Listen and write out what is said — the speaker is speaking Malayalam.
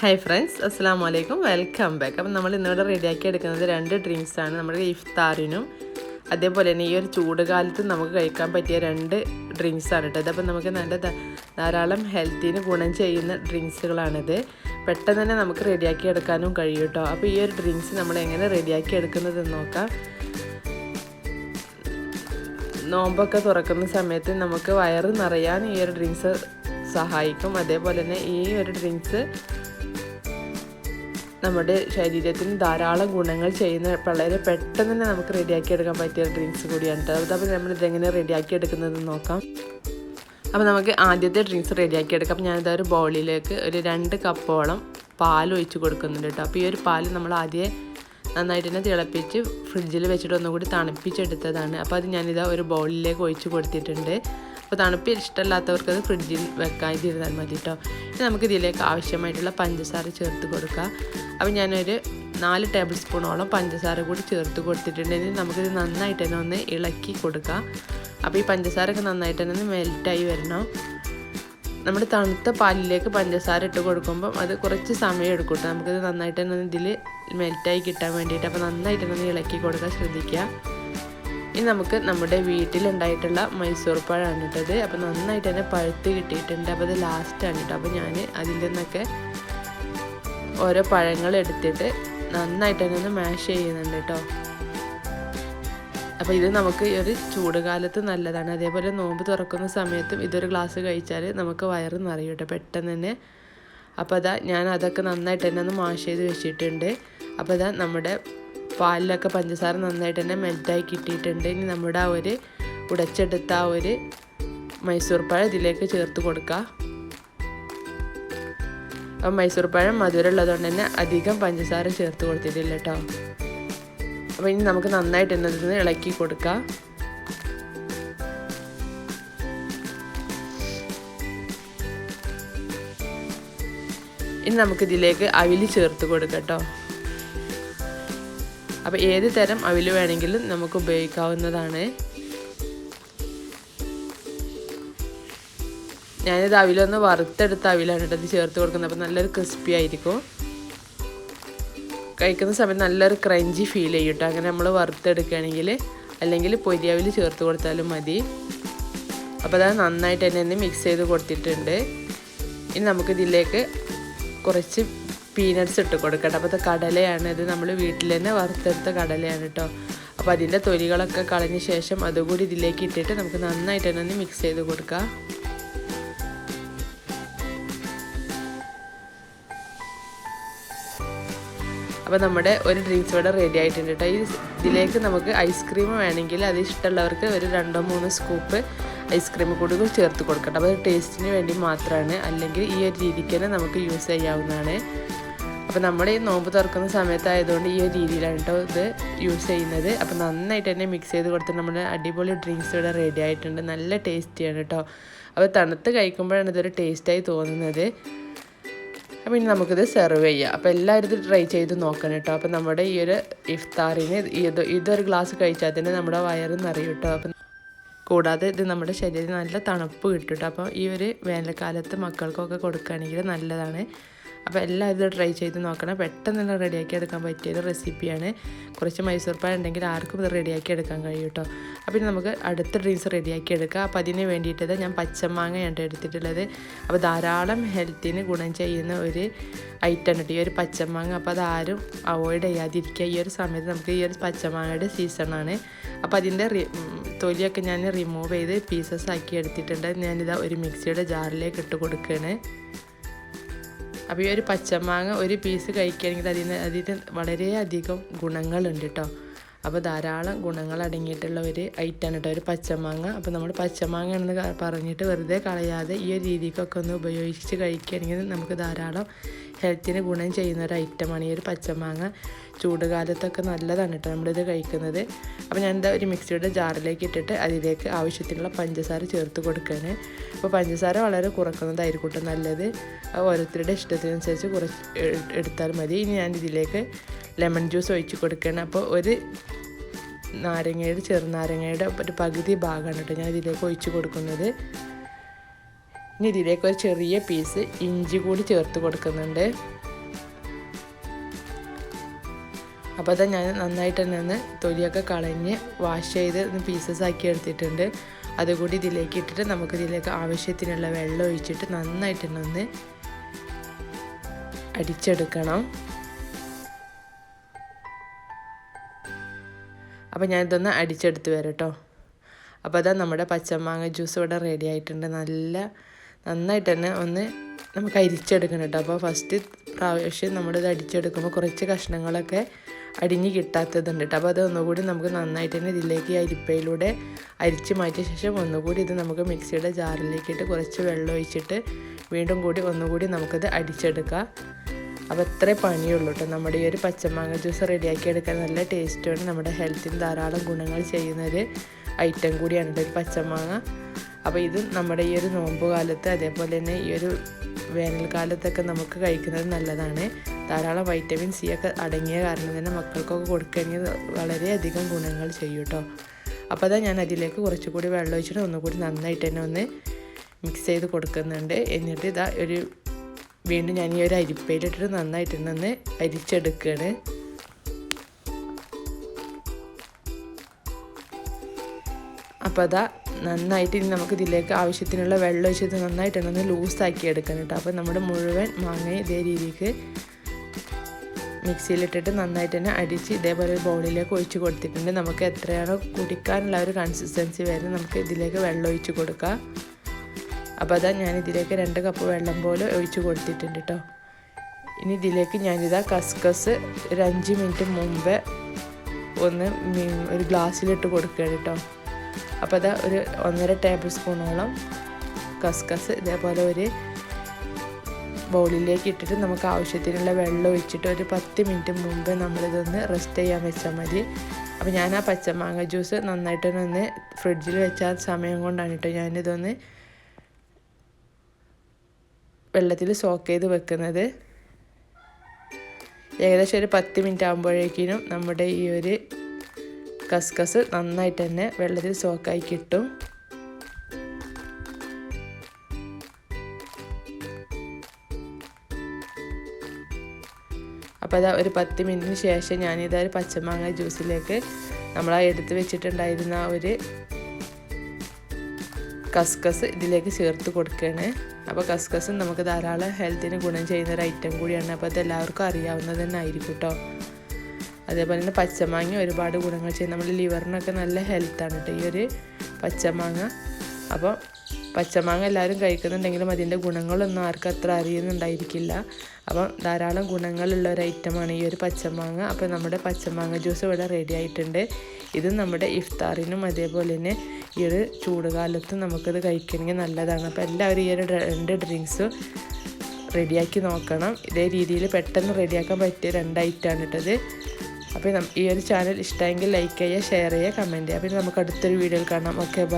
ഹായ് ഫ്രണ്ട്സ് അസ്സാം വലൈക്കും വെൽക്കം ബാക്ക് അപ്പം നമ്മൾ ഇന്നിവിടെ റെഡിയാക്കി എടുക്കുന്നത് രണ്ട് ഡ്രിങ്ക്സ് ആണ്. നമ്മുടെ ഇഫ്താറിനും അതേപോലെ തന്നെ ഈ ഒരു ചൂട് കാലത്ത് നമുക്ക് കഴിക്കാൻ പറ്റിയ രണ്ട് ഡ്രിങ്ക്സ് ആണ് കേട്ടോ ഇതപ്പം നമുക്ക് നല്ല ധാരാളം ഹെൽത്തിന് ഗുണം ചെയ്യുന്ന ഡ്രിങ്ക്സുകളാണിത് പെട്ടെന്ന് തന്നെ നമുക്ക് റെഡിയാക്കി എടുക്കാനും കഴിയും കേട്ടോ. അപ്പോൾ ഈ ഒരു ഡ്രിങ്ക്സ് നമ്മൾ എങ്ങനെ റെഡിയാക്കി എടുക്കുന്നതെന്ന് നോക്കാം. നോമ്പൊക്കെ തുറക്കുന്ന സമയത്ത് നമുക്ക് വയറ് നിറയാൻ ഈ ഒരു ഡ്രിങ്ക്സ് സഹായിക്കും. അതേപോലെ തന്നെ ഈ ഒരു ഡ്രിങ്ക്സ് നമ്മുടെ ശരീരത്തിന് ധാരാളം ഗുണങ്ങൾ ചെയ്യുന്ന വളരെ പെട്ടെന്ന് തന്നെ നമുക്ക് റെഡിയാക്കി എടുക്കാൻ പറ്റിയ ഡ്രിങ്ക്സ് കൂടിയാണ് അതപ്പോൾ നമ്മൾ ഇതെങ്ങനെ റെഡിയാക്കി എടുക്കുന്നതെന്ന് നോക്കാം. അപ്പോൾ നമുക്ക് ആദ്യത്തെ ഡ്രിങ്ക്സ് റെഡിയാക്കി എടുക്കാം അപ്പോൾ ഞാനിതൊരു ഒരു ബൗളിലേക്ക് ഒരു രണ്ട് കപ്പോളം പാൽ ഒഴിച്ച് കൊടുക്കുന്നുണ്ട് കേട്ടോ. അപ്പോൾ ഈ ഒരു പാൽ നമ്മൾ ആദ്യം നന്നായിട്ട് തന്നെ തിളപ്പിച്ച് ഫ്രിഡ്ജിൽ വെച്ചിട്ട് ഒന്നുകൂടി തണുപ്പിച്ചെടുത്തതാണ്. അപ്പോൾ അത് ഞാനിതാ ഒരു ബൗളിലേക്ക് ഒഴിച്ച് കൊടുത്തിട്ടുണ്ട്. അപ്പോൾ തണുപ്പ് ഇഷ്ടമല്ലാത്തവർക്ക് അത് ഫ്രിഡ്ജിൽ വെക്കാതിരുന്നാൽ മതി കേട്ടോ ഇനി നമുക്ക് ഇതിലേക്ക് ആവശ്യമായിട്ടുള്ള പഞ്ചസാര ചേർത്ത് കൊടുക്കുക അപ്പോൾ ഞാനൊരു നാല് ടേബിൾ സ്പൂണോളം പഞ്ചസാര കൂടി ചേർത്ത് കൊടുത്തിട്ടുണ്ടെങ്കിൽ നമുക്കിത് നന്നായിട്ട് തന്നെ ഒന്ന് ഇളക്കി കൊടുക്കുക അപ്പോൾ ഈ പഞ്ചസാര ഒക്കെ നന്നായിട്ട് തന്നെ ഒന്ന് മെൽറ്റായി വരണം. നമ്മൾ തണുത്ത പാലിലേക്ക് പഞ്ചസാര ഇട്ട് കൊടുക്കുമ്പം അത് കുറച്ച് സമയം എടുക്കും നമുക്കിത് നന്നായിട്ട് തന്നെ ഇതിൽ മെൽറ്റായി കിട്ടാൻ വേണ്ടിയിട്ട്. അപ്പോൾ നന്നായിട്ട് തന്നെ ഇളക്കി കൊടുക്കാൻ ശ്രദ്ധിക്കുക. ഇനി നമുക്ക് നമ്മുടെ വീട്ടിലുണ്ടായിട്ടുള്ള മൈസൂർ പഴമാണ് ഇട്ടത് അപ്പോൾ നന്നായിട്ട് തന്നെ പഴുത്ത് കിട്ടിയിട്ടുണ്ട്. അപ്പോൾ അത് ലാസ്റ്റാണ് കേട്ടോ. അപ്പോൾ ഞാൻ അതിൽ നിന്നൊക്കെ ഓരോ പഴങ്ങൾ എടുത്തിട്ട് നന്നായിട്ട് തന്നെ ഒന്ന് മാഷ് ചെയ്യുന്നുണ്ട് കേട്ടോ. അപ്പോൾ ഇത് നമുക്ക് ഒരു ചൂടുകാലത്ത് നല്ലതാണ്. അതേപോലെ നോമ്പ് തുറക്കുന്ന സമയത്തും ഇതൊരു ഗ്ലാസ് കഴിച്ചാൽ നമുക്ക് വയറ് നിറയും കേട്ടോ പെട്ടെന്ന് തന്നെ. അപ്പോൾ അതാ ഞാൻ അതൊക്കെ നന്നായിട്ട് തന്നെ ഒന്ന് മാഷ് ചെയ്ത് വെച്ചിട്ടുണ്ട്. അപ്പോൾ അതാ നമ്മുടെ പാലിലൊക്കെ പഞ്ചസാര നന്നായിട്ട് തന്നെ മെൽറ്റായി കിട്ടിയിട്ടുണ്ട്. ഇനി നമ്മുടെ ആ ഒരു ഉടച്ചെടുത്ത ആ ഒരു മൈസൂർ പഴം ഇതിലേക്ക് ചേർത്ത് കൊടുക്കുക അപ്പം മൈസൂർ പഴം മധുരമുള്ളതുകൊണ്ട് തന്നെ അധികം പഞ്ചസാര ചേർത്ത് കൊടുത്തിട്ടില്ല കേട്ടോ. അപ്പോൾ ഇനി നമുക്ക് നന്നായിട്ട് തന്നെ ഇതിന് ഇളക്കി കൊടുക്കാം. ഇനി നമുക്കിതിലേക്ക് അവിൽ ചേർത്ത് കൊടുക്കാം കേട്ടോ. അപ്പോൾ ഏത് തരം അവിൽ വേണമെങ്കിലും നമുക്ക് ഉപയോഗിക്കാവുന്നതാണ്. ഞാനിത് അവിലൊന്ന് വറുത്തെടുത്ത അവിലാണ് കേട്ടോ ഇത് ചേർത്ത് കൊടുക്കുന്നത്. അപ്പോൾ നല്ലൊരു ക്രിസ്പി ആയിരിക്കും. കഴിക്കുന്ന സമയത്ത് നല്ലൊരു ക്രഞ്ചി ഫീൽ ചെയ്യും കേട്ടോ. അങ്ങനെ നമ്മൾ വറുത്തെടുക്കുകയാണെങ്കിൽ അല്ലെങ്കിൽ പൊരിയാവിൽ ചേർത്ത് കൊടുത്താലും മതി. അപ്പോൾ അത് നന്നായിട്ട് തന്നെ മിക്സ് ചെയ്ത് കൊടുത്തിട്ടുണ്ട്. ഇനി നമുക്കിതിലേക്ക് കുറച്ച് പീനട്ട്സ് ഇട്ട് കൊടുക്കട്ടെ. അപ്പോൾ കടലയാണ് ഇത്. നമ്മൾ വീട്ടിൽ തന്നെ വറുത്തെടുത്ത കടലയാണ് കേട്ടോ അപ്പോൾ അതിന്റെ തൊലികളൊക്കെ കളഞ്ഞ ശേഷം അതുകൂടി ഇതിലേക്ക് ഇട്ടിട്ട് നമുക്ക് നന്നായിട്ട് തന്നെ ഒന്ന് മിക്സ് ചെയ്ത് കൊടുക്കാം. അപ്പോൾ നമ്മുടെ ഒരു ഡ്രിങ്ക്സ് ഇവിടെ റെഡി ആയിട്ടുണ്ട് കേട്ടോ ഈ ഇതിലേക്ക് നമുക്ക് ഐസ്ക്രീം വേണമെങ്കിൽ അത് ഇഷ്ടമുള്ളവർക്ക് ഒരു രണ്ടോ മൂന്നോ സ്കൂപ്പ് ഐസ്ക്രീം കൂടി ചേർത്ത് കൊടുക്കട്ടെ. അപ്പോൾ ടേസ്റ്റിന് വേണ്ടി മാത്രമാണ് അല്ലെങ്കിൽ ഈ ഒരു രീതിക്ക് തന്നെ നമുക്ക് യൂസ് ചെയ്യാവുന്നതാണ്. അപ്പോൾ നമ്മൾ ഈ നോമ്പ് തുറക്കുന്ന സമയത്തായതുകൊണ്ട് ഈ ഒരു രീതിയിലാണ് കേട്ടോ ഇത് യൂസ് ചെയ്യുന്നത്. അപ്പോൾ നന്നായിട്ട് തന്നെ മിക്സ് ചെയ്ത് കൊടുത്ത് നമ്മുടെ അടിപൊളി ഡ്രിങ്ക്സ് ഇവിടെ റെഡി ആയിട്ടുണ്ട്. നല്ല ടേസ്റ്റിയാണ് കേട്ടോ അപ്പോൾ തണുത്ത് കഴിക്കുമ്പോഴാണ് ഇതൊരു ടേസ്റ്റായി തോന്നുന്നത്. അപ്പം ഇനി നമുക്കിത് സെർവ് ചെയ്യാം. അപ്പോൾ എല്ലാവരും ഇത് ട്രൈ ചെയ്ത് നോക്കണം കേട്ടോ അപ്പോൾ നമ്മുടെ ഈ ഒരു ഇഫ്താറിന് ഇത് ഇതൊരു ഗ്ലാസ് കഴിച്ചാൽ തന്നെ നമ്മുടെ വയറ് നിറയും കേട്ടോ അപ്പം കൂടാതെ ഇത് നമ്മുടെ ശരീരത്തിന് നല്ല തണുപ്പ് കിട്ടും കേട്ടോ അപ്പോൾ ഈ ഒരു വേനൽക്കാലത്ത് മക്കൾക്കൊക്കെ കൊടുക്കുകയാണെങ്കിൽ നല്ലതാണ്. അപ്പോൾ എല്ലാം ഇത് ട്രൈ ചെയ്ത് നോക്കണം. പെട്ടെന്ന് റെഡിയാക്കി എടുക്കാൻ പറ്റിയത് റെസിപ്പിയാണ്. കുറച്ച് മൈസൂർ പാൻ ഉണ്ടെങ്കിൽ ആർക്കും ഇത് റെഡിയാക്കി എടുക്കാൻ കഴിയും കേട്ടോ. അപ്പോൾ നമുക്ക് അടുത്ത ഡ്രിങ്ക്സ് റെഡിയാക്കി എടുക്കാം. അപ്പോൾ അതിന് വേണ്ടിയിട്ടത് ഞാൻ പച്ചമാങ്ങയാണ് എടുത്തിട്ടുള്ളത്. അപ്പോൾ ധാരാളം ഹെൽത്തിന് ഗുണം ചെയ്യുന്ന ഒരു ഐറ്റം ഉണ്ട് ഈ ഒരു പച്ചമാങ്ങ. അപ്പോൾ അതാരും അവോയ്ഡ് ചെയ്യാതിരിക്കുക. ഈ ഒരു സമയത്ത് നമുക്ക് ഈ ഒരു പച്ചമാങ്ങയുടെ സീസണാണ് അപ്പോൾ അതിന്റെ തൊലിയൊക്കെ ഞാൻ റിമൂവ് ചെയ്ത് പീസസ് ആക്കി എടുത്തിട്ടുണ്ട്. ഞാനിതാ ഒരു മിക്സിയുടെ ജാറിലേക്ക് ഇട്ട് കൊടുക്കുകയാണ്. അപ്പോൾ ഈ ഒരു പച്ചമാങ്ങ ഒരു പീസ് കഴിക്കുകയാണെങ്കിൽ അതിന് അതിന് വളരെയധികം ഗുണങ്ങളുണ്ട് കേട്ടോ അപ്പോൾ ധാരാളം ഗുണങ്ങൾ അടങ്ങിയിട്ടുള്ള ഒരു ഐറ്റമാണ് കേട്ടോ ഒരു പച്ചമാങ്ങ. അപ്പോൾ നമ്മൾ പച്ചമാങ്ങ എന്ന് പറഞ്ഞിട്ട് വെറുതെ കളയാതെ ഈ ഒരു രീതിക്കൊക്കെ ഒന്ന് ഉപയോഗിച്ച് കഴിക്കുകയാണെങ്കിൽ നമുക്ക് ധാരാളം ഹെൽത്തിന് ഗുണം ചെയ്യുന്ന ഒരു ഐറ്റമാണ് ഈ ഒരു പച്ചമാങ്ങ. ചൂട് കാലത്തൊക്കെ നല്ലതാണ് കേട്ടോ നമ്മളിത് കഴിക്കുന്നത്. അപ്പോൾ ഞാൻ എന്താ ഒരു മിക്സിയുടെ ജാറിലേക്ക് ഇട്ടിട്ട് അതിലേക്ക് ആവശ്യത്തിനുള്ള പഞ്ചസാര ചേർത്ത് കൊടുക്കുകയാണ്. അപ്പോൾ പഞ്ചസാര വളരെ കുറക്കുന്നതായിരിക്കും കേട്ടോ നല്ലത്. ഓരോരുത്തരുടെ ഇഷ്ടത്തിനനുസരിച്ച് കുറച്ച് എടുത്താൽ മതി. ഇനി ഞാൻ ഇതിലേക്ക് ലെമൺ ജ്യൂസ് ഒഴിച്ച് കൊടുക്കണം അപ്പോൾ ഒരു നാരങ്ങയുടെ ചെറുനാരങ്ങയുടെ ഒരു പകുതി ഭാഗമാണ് കേട്ടോ ഞാൻ ഇതിലേക്ക് ഒഴിച്ച് കൊടുക്കുന്നത്. ഇനി ഇതിലേക്ക് ഒരു ചെറിയ പീസ് ഇഞ്ചി കൂടി ചേർത്ത് കൊടുക്കുന്നുണ്ട്. അപ്പോൾ അതാ ഞാൻ നന്നായിട്ട് തന്നെ ഒന്ന് തൊലിയൊക്കെ കളഞ്ഞ് വാഷ് ചെയ്ത് ഒന്ന് പീസസ് ആക്കി എടുത്തിട്ടുണ്ട്. അതുകൂടി ഇതിലേക്ക് ഇട്ടിട്ട് നമുക്ക് ഇതിലേക്ക് ആവശ്യത്തിനുള്ള വെള്ളം ഒഴിച്ചിട്ട് നന്നായിട്ട് തന്നെ ഒന്ന് അടിച്ചെടുക്കണം. അപ്പോൾ ഞാനിതൊന്ന് അടിച്ചെടുത്ത് വരാം കേട്ടോ. അപ്പോൾ അതാ നമ്മുടെ പച്ചമാങ്ങ ജ്യൂസ് ഇവിടെ റെഡി ആയിട്ടുണ്ട്. നല്ല നന്നായിട്ട് തന്നെ ഒന്ന് നമുക്ക് അരിച്ചെടുക്കണം കേട്ടോ. അപ്പോൾ ഫസ്റ്റ് പ്രാവശ്യം നമ്മളിത് അടിച്ചെടുക്കുമ്പോൾ കുറച്ച് കഷ്ണങ്ങളൊക്കെ അടിഞ്ഞ് കിട്ടാത്തതുണ്ട് കേട്ടോ. അപ്പോൾ അത് ഒന്നുകൂടി നമുക്ക് നന്നായിട്ട് തന്നെ ഇതിലേക്ക് അരിപ്പയിലൂടെ അരിച്ച് മാറ്റിയ ശേഷം ഒന്നുകൂടി ഇത് നമുക്ക് മിക്സിയുടെ ജാറിലേക്കിട്ട് കുറച്ച് വെള്ളം ഒഴിച്ചിട്ട് വീണ്ടും കൂടി ഒന്നുകൂടി നമുക്കത് അടിച്ചെടുക്കാം. അപ്പോൾ അത്ര പണിയുള്ളൂ കേട്ടോ നമ്മുടെ ഈ ഒരു പച്ചമാങ്ങ ജ്യൂസ് റെഡിയാക്കി എടുക്കാൻ നല്ല ടേസ്റ്റുമാണ് നമ്മുടെ ഹെൽത്തിന് ധാരാളം ഗുണങ്ങൾ ചെയ്യുന്നൊരു ഐറ്റം കൂടിയാണ് ഒരു പച്ചമാങ്ങ. അപ്പോൾ ഇത് നമ്മുടെ ഈ ഒരു നോമ്പ് കാലത്ത് അതേപോലെ തന്നെ ഈ ഒരു വേനൽക്കാലത്തൊക്കെ നമുക്ക് കഴിക്കുന്നത് നല്ലതാണ്. ധാരാളം വൈറ്റമിൻ സി ഒക്കെ അടങ്ങിയ കാരണം തന്നെ മക്കൾക്കൊക്കെ കൊടുക്കുകയാണെങ്കിൽ വളരെയധികം ഗുണങ്ങൾ ചെയ്യും കേട്ടോ അപ്പോൾ അതാ ഞാൻ അതിലേക്ക് കുറച്ചുകൂടി വെള്ളം ഒഴിച്ചിട്ട് ഒന്നുകൂടി നന്നായിട്ട് തന്നെ ഒന്ന് മിക്സ് ചെയ്ത് കൊടുക്കുന്നുണ്ട്. എന്നിട്ട് ഇതാ ഒരു വീണ്ടും ഞാൻ ഈ ഒരു അരിപ്പയിലിട്ടിട്ട് നന്നായിട്ട് നിന്ന് അരിച്ചെടുക്കുകയാണ് അപ്പോൾ അതാ നന്നായിട്ട് ഇനി നമുക്ക് ഇതിലേക്ക് ആവശ്യത്തിനുള്ള വെള്ളം ഒഴിച്ചിട്ട് നന്നായിട്ട് ഒന്ന് ലൂസാക്കി എടുക്കണം കേട്ടോ. അപ്പോൾ നമ്മുടെ മുഴുവൻ മാങ്ങ ഇതേ രീതിക്ക് മിക്സിയിലിട്ടിട്ട് നന്നായിട്ട് തന്നെ അടിച്ച് ഇതേപോലെ ഒരു ബൗളിലേക്ക് ഒഴിച്ച് കൊടുത്തിട്ടുണ്ട്. നമുക്ക് എത്രയാണോ കുടിക്കാനുള്ള ഒരു കൺസിസ്റ്റൻസി വരെ നമുക്ക് ഇതിലേക്ക് വെള്ളം ഒഴിച്ച് കൊടുക്കാം. അപ്പോൾ അതാ ഞാൻ ഇതിലേക്ക് രണ്ട് കപ്പ് വെള്ളം പോലെ ഒഴിച്ച് കൊടുത്തിട്ടുണ്ട് കേട്ടോ ഇനി ഇതിലേക്ക് ഞാനിതാ കസ്കസ് ഒരു അഞ്ച് മിനിറ്റ് മുമ്പേ ഒന്ന് ഒരു ഗ്ലാസ്സിലിട്ട് കൊടുക്കുകയാണ് കേട്ടോ അപ്പോൾ അതാ ഒരു ഒന്നര ടേബിൾ സ്പൂണോളം കസ്കസ് ഇതേപോലെ ഒരു ബൗളിലേക്ക് ഇട്ടിട്ട് നമുക്ക് ആവശ്യത്തിനുള്ള വെള്ളം ഒഴിച്ചിട്ട് ഒരു പത്ത് മിനിറ്റ് മുമ്പ് നമ്മളിതൊന്ന് റെസ്റ്റ് ചെയ്യാൻ വെച്ചാൽ മതി. അപ്പോൾ ഞാൻ ആ പച്ചമാങ്ങ ജ്യൂസ് നന്നായിട്ടൊന്ന് ഫ്രിഡ്ജിൽ വെച്ച സമയം കൊണ്ടാണ് കേട്ടോ ഞാനിതൊന്ന് വെള്ളത്തിൽ സോക്ക് ചെയ്ത് വെക്കുന്നത്. ഏകദേശം ഒരു പത്ത് മിനിറ്റ് ആകുമ്പോഴേക്കിനും നമ്മുടെ ഈ ഒരു കസ്കസ് നന്നായിട്ട് തന്നെ വെള്ളത്തിൽ സോക്കായി കിട്ടും. അപ്പോൾ അതാ ഒരു പത്ത് മിനിറ്റിന് ശേഷം ഞാനിതാ ഒരു പച്ചമാങ്ങ ജ്യൂസിലേക്ക് നമ്മൾ ആ എടുത്ത് വെച്ചിട്ടുണ്ടായിരുന്ന ഒരു കസ്കസ് ഇതിലേക്ക് ചേർത്ത് കൊടുക്കുകയാണ് അപ്പോൾ കസ്കസ് നമുക്ക് ധാരാളം ഹെൽത്തിന് ഗുണം ചെയ്യുന്ന ഒരു ഐറ്റം കൂടിയാണ്. അപ്പോൾ അത് എല്ലാവർക്കും അറിയാവുന്നത് തന്നെ ആയിരിക്കും കേട്ടോ അതേപോലെ തന്നെ പച്ചമാങ്ങ ഒരുപാട് ഗുണങ്ങൾ ചെയ്യും. നമ്മുടെ ലിവറിനൊക്കെ നല്ല ഹെൽത്താണ് കേട്ടോ ഈ ഒരു പച്ചമാങ്ങ. അപ്പോൾ പച്ചമാങ്ങ എല്ലാവരും കഴിക്കുന്നുണ്ടെങ്കിലും അതിന്റെ ഗുണങ്ങളൊന്നും ആർക്കും അത്ര അറിയുന്നുണ്ടായിരിക്കില്ല. അപ്പം ധാരാളം ഗുണങ്ങളുള്ള ഒരു ഐറ്റമാണ് ഈ ഒരു പച്ചമാങ്ങ. അപ്പോൾ നമ്മുടെ പച്ചമാങ്ങ ജ്യൂസ് ഇവിടെ റെഡി ആയിട്ടുണ്ട്. ഇത് നമ്മുടെ ഇഫ്താറിനും അതേപോലെ തന്നെ ഈ ഒരു ചൂടുകാലത്ത് നമുക്കത് കഴിക്കണമെങ്കിൽ നല്ലതാണ്. അപ്പോൾ എല്ലാവരും ഈ ഒരു രണ്ട് ഡ്രിങ്ക്സ് റെഡിയാക്കി നോക്കണം. ഇതേ രീതിയിൽ പെട്ടെന്ന് റെഡിയാക്കാൻ പറ്റിയ രണ്ട് ഐറ്റമാണ് ഇട്ടത്. അപ്പോൾ ഈ ഒരു ചാനൽ ഇഷ്ടമെങ്കിൽ ലൈക്ക് ചെയ്യുക ഷെയർ ചെയ്യുക കമന്റ് ചെയ്യുക. പിന്നെ നമുക്ക് അടുത്തൊരു വീഡിയോയിൽ കാണാം. Okay bye.